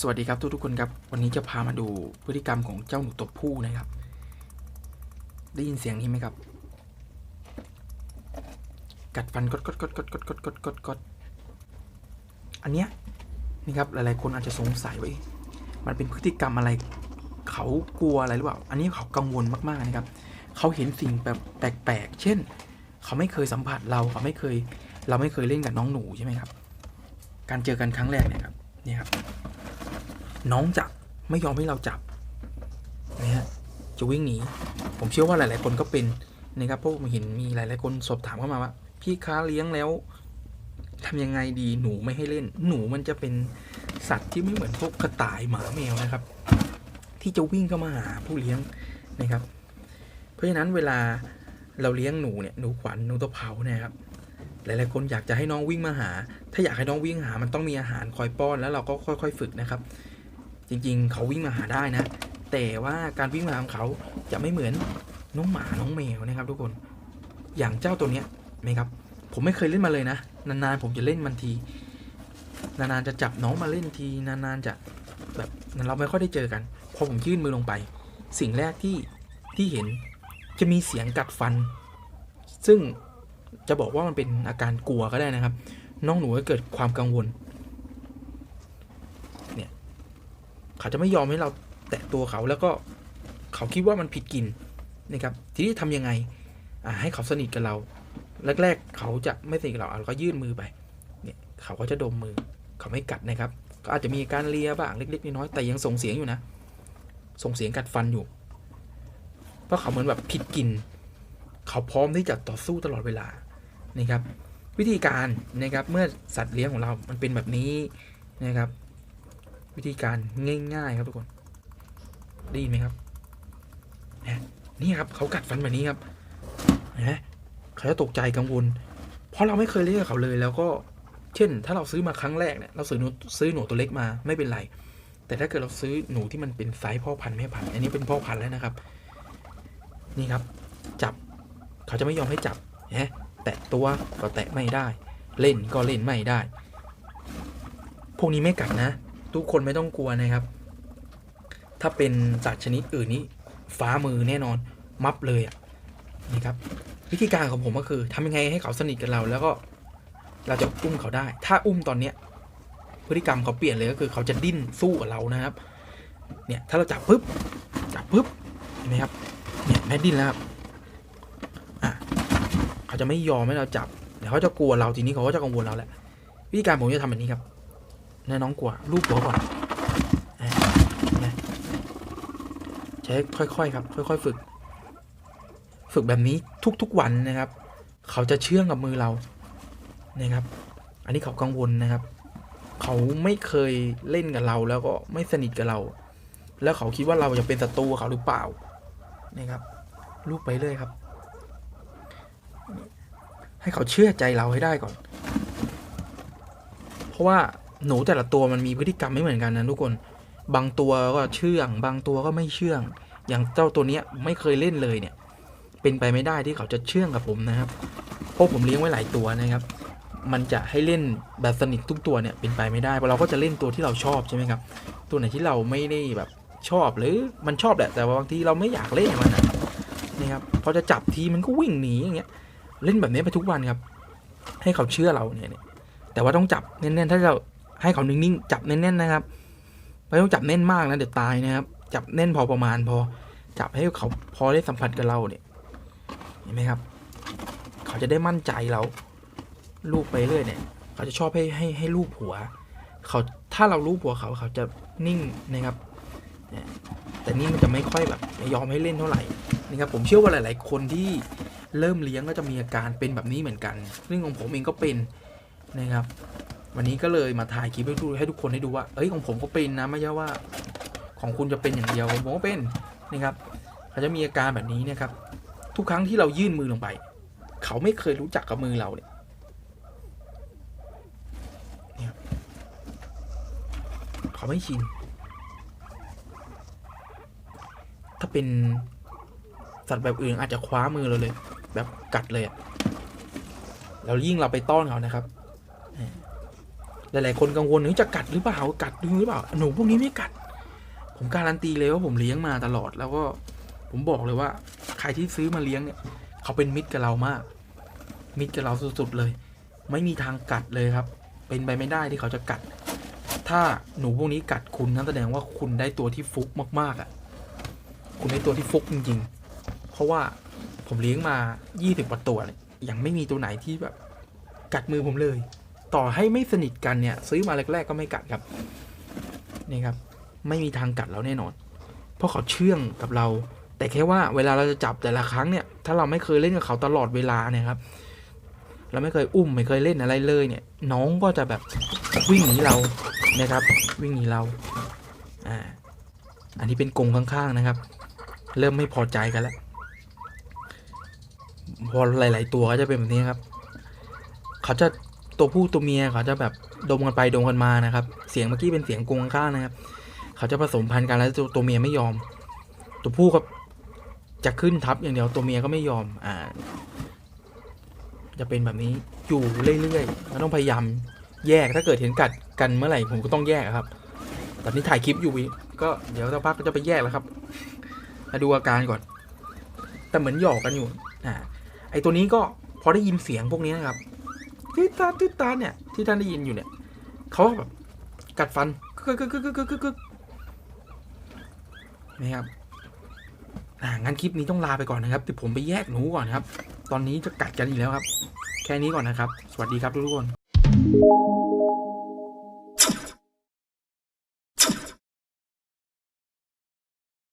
สวัสดีครับทุกทุกๆคนครับ วันนี้จะพามาดูพฤติกรรมของเจ้าหนูตัวผู้นะครับ ได้ยินเสียงนี้ไหมครับ กัดฟันกดกดกดกดกดกดกดกดกดอันเนี้ยนี่ครับหลายๆคนอาจจะสงสัยว่าอ๊ะมันเป็นพฤติกรรมอะไรเขากลัวอะไรหรือเปล่า อันนี้เขากังวลมากๆนะครับ เขาเห็นสิ่งแบบแปลกๆ เช่น เขาไม่เคยสัมผัสเราเขาไม่เคย เราไม่เคยเล่นกับน้องหนูใช่ไหมครับ การเจอกันครั้งแรกเนี่ยครับเนี่ยครับ น้องจะไม่ยอมให้เราจับนะฮะจะวิ่งหนีผมเชื่อว่าหลาย ๆ คนก็เป็นนะครับเพราะผมเห็นมีหลาย ๆ คนสอบถามเข้ามาว่า พี่ค้าเลี้ยงแล้วทำยังไงดีหนูไม่ให้เล่น หนูมันจะเป็นสัตว์ที่ไม่เหมือนพวกกระต่ายหมาแมวนะครับ ที่จะวิ่งเข้ามาหาผู้เลี้ยงนะครับ เพราะฉะนั้นเวลาเราเลี้ยงหนูเนี่ยหนูขวัญหนูตะเภาเนี่ยครับหลาย ๆ คนอยากจะให้น้องวิ่งมาหา ถ้าอยากให้น้องวิ่งหา มันต้องมีอาหารคอยป้อน แล้วเราก็ค่อย ๆ ฝึกนะครับ จริงๆ เขาวิ่งมาหาได้นะ แต่ว่าการวิ่งมาของเขาจะไม่เหมือนน้องหมาน้องแมวนะครับ ทุกคนอย่างเจ้าตัวเนี้ยไหมครับ ผมไม่เคยเล่นมาเลยนะ นานๆผมจะเล่นมันที นานๆจะจับน้องมาเล่นที นานๆจะแบบเราไม่ค่อยได้เจอกัน พอผมยื่นมือลงไป สิ่งแรกที่ที่เห็นจะมีเสียงกัดฟัน ซึ่งจะบอกว่ามันเป็นอาการกลัวก็ได้นะครับ น้องหนูก็เกิดความกังวล เขาจะไม่ยอมให้เราแตะตัวเขาแล้วก็เขาคิดว่ามันผิดกลิ่นนะครับทีนี้ทำยังไงให้เขาสนิทกับเรา แรก ๆ เขาจะไม่สนิทกับเราเราก็ยื่นมือไปเนี่ยเขาก็จะดมมือเขาไม่กัดนะครับ ก็อาจจะมีการเลียบ้างเล็กๆน้อยๆแต่ยังส่งเสียงอยู่นะ ส่งเสียงกัดฟันอยู่ เพราะเขาเหมือนแบบผิดกลิ่นเขาพร้อมที่จะต่อสู้ตลอดเวลานะครับ วิธีการนะครับเมื่อสัตว์เลี้ยงของเรา มันเป็นแบบนี้นะครับ วิธีการง่ายๆครับทุกคนได้ยินไหมครับนี่ครับเขากัดฟันแบบนี้ครับนะเขาจะตกใจกังวล เพราะเราไม่เคยเลี้ยงกับเขาเลย แล้วก็เช่น ถ้าเราซื้อมาครั้งแรกเนี่ยเราซื้อหนูซื้อหนูตัวเล็กมาไม่เป็นไร แต่ถ้าเกิดเราซื้อหนูที่มันเป็นไซส์พ่อพันธุ์แม่พันธุ์อันนี้เป็นพ่อพันธุ์แล้วนะครับ นี่ครับ จับเขาจะไม่ยอมให้จับนะแตะตัวก็แตะไม่ได้ เล่นก็เล่นไม่ได้ พวกนี้ไม่กัดนะ ทุกคนไม่ต้องกลัวนะครับ ถ้าเป็นสัตว์ชนิดอื่นนี้ฟ้ามือแน่นอนมับเลยอะนี่ครับ วิธีการของผมก็คือทำยังไงให้เขาสนิทกับเรา แล้วก็เราจะอุ้มเขาได้ ถ้าอุ้มตอนเนี้ยพฤติกรรมเขาเปลี่ยนเลยก็คือเขาจะดิ้นสู้กับเรานะครับ เนี่ยถ้าเราจับปุ๊บจับปุ๊บเห็นไหมครับ เนี่ยแม่ดิ้นแล้วครับอะเขาจะไม่ยอมให้เราจับเดี๋ยวเขาจะกลัวเราทีนี้เขาก็จะกังวลเราแหละวิธีการผมจะทำแบบนี้ครับ แน่น้องกลัวรูปหัวก่อนนะใช้ค่อยๆครับ ค่อยๆ ฝึก ฝึกแบบนี้ทุกๆวันนะครับ เขาจะเชื่องกับมือเรานะครับ อันนี้เขากังวลนะครับ เขาไม่เคยเล่นกับเราแล้วก็ไม่สนิทกับเรา แล้วเขาคิดว่าเราจะเป็นศัตรูเขาหรือเปล่านะครับ ลูกไปเรื่อยครับ ให้เขาเชื่อใจเราให้ได้ก่อน เพราะว่า หนูแต่ละตัวมันมีพฤติกรรมไม่เหมือนกันนะทุกคน บางตัวก็เชื่อง บางตัวก็ไม่เชื่อง อย่างเจ้าตัวเนี้ยไม่เคยเล่นเลยเนี่ย เป็นไปไม่ได้ที่เขาจะเชื่องกับผมนะครับ เพราะผมเลี้ยงไว้หลายตัวนะครับ มันจะให้เล่นแบบสนิททุกตัวเนี่ยเป็นไปไม่ได้ เพราะเราก็จะเล่นตัวที่เราชอบใช่ไหมครับ ตัวไหนที่เราไม่ได้แบบชอบหรือมันชอบแหละ แต่ว่าบางทีเราไม่อยากเล่นมันนะนี่ครับ พอจะจับทีมันก็วิ่งหนีอย่างเงี้ย เล่นแบบนี้ไปทุกวันครับ ให้เขาเชื่อเราเนี่ยแต่ว่าต้องจับแน่นๆถ้าเรา ให้เขานิ่งๆจับแน่นๆนะครับไม่ต้องจับแน่นมากนะเดี๋ยวตายนะครับ จับแน่นพอประมาณพอ จับให้เขาพอได้สัมผัสกับเราเนี่ยเห็นไหมครับ เขาจะได้มั่นใจเราลูบไปเรื่อยเนี่ย เขาจะชอบให้ให้ให้ลูบหัว เขาถ้าเราลูบหัวเขาเขาจะนิ่งนะครับแต่นี่มันจะไม่ค่อยแบบยอมให้เล่นเท่าไหร่นะครับผมเชื่อว่าหลาย ๆ คนที่เริ่มเลี้ยงก็จะมีอาการเป็นแบบนี้เหมือนกันซึ่องของผมเองก็เป็นนะครับ วันนี้ก็เลยมาถ่ายคลิปให้ดูให้ทุกคนได้ดูว่า เอ้ยของผมก็เป็นนะไม่ใช่ว่า ของคุณจะเป็นอย่างเดียวของผมก็เป็นนะครับเขาจะมีอาการแบบนี้นะครับ ทุกครั้งที่เรายื่นมือลงไป เขาไม่เคยรู้จักกับมือเราเนี่ยเนี่ยเขาไม่ชิน ถ้าเป็นสัตว์แบบอื่นอาจจะคว้ามือเราเลย แบบกัดเลยอะแล้วยิ่งเราไปต้อนเขานะครับ หลายๆคนกังวลเฮ้ยจะกัดหรือเปล่ากัดหรือเปล่าหนูพวกนี้ไม่กัด ผมการันตีเลยว่าผมเลี้ยงมาตลอดแล้วก็ผมบอกเลยว่า ใครที่ซื้อมาเลี้ยงเนี่ย เขาเป็นมิตรกับเรามาก มิตรกับเราสุดๆเลย ไม่มีทางกัดเลยครับ เป็นไปไม่ได้ที่เขาจะกัด ถ้าหนูพวกนี้กัดคุณนั่นแสดงว่าคุณได้ตัวที่ฟุกมากๆอะ คุณได้ตัวที่ฟุกจริงๆ เพราะว่าผมเลี้ยงมา 20กว่าตัวเนี่ยยังไม่มีตัวไหนที่แบบ กัดมือผมเลย ต่อให้ไม่สนิทกันเนี่ย ซื้อมาแรก ๆ ก็ไม่กัดครับ นี่ครับ ไม่มีทางกัดเราแน่นอน เพราะเขาเชื่องกับเรา แต่แค่ว่าเวลาเราจะจับแต่ละครั้งเนี่ย ถ้าเราไม่เคยเล่นกับเขาตลอดเวลาเนี่ยครับเราไม่เคยอุ้มไม่เคยเล่นอะไรเลยเนี่ย น้องก็จะแบบวิ่งหนีเรานะครับ วิ่งหนีเราอ่าอันนี้เป็นกรงข้างๆนะครับ เริ่มไม่พอใจกันแล้วพอหลาย ๆ ตัวก็จะเป็นแบบนี้ครับ เขาจะ ตัวผู้ตัวเมียเขาจะแบบดมกันไปดมกันมานะครับ เสียงเมื่อกี้เป็นเสียงกรงข้างนะครับ เขาจะผสมพันธุ์กันแล้วตัวเมียไม่ยอม ตัวผู้ก็จะขึ้นทับอย่างเดียวตัวเมียก็ไม่ยอม อ่า จะเป็นแบบนี้อยู่เรื่อยๆเราต้องพยายามแยกถ้าเกิดเห็นกัดกันเมื่อไหร่ผมก็ต้องแยกครับ ตอนนี้ถ่ายคลิปอยู่วิก็เดี๋ยวสักพักก็จะไปแยกแล้วครับมาดูอาการก่อน แต่เหมือนหยอกกันอยู่ อ่า ไอตัวนี้ก็พอได้ยินเสียงพวกนี้นะครับ ตืดตาตืดตาเนี่ยที่ท่านได้ยินอยู่เนี่ยเขาแบบกัดฟันกึกกึกกึกกึกกึกนะครับอ่างั้นคลิปนี้ต้องลาไปก่อนนะครับเดี๋ยวผมไปแยกหนูก่อนครับ ตอนนี้จะกัดกันอีกแล้วครับ แค่นี้ก่อนนะครับ สวัสดีครับทุกคน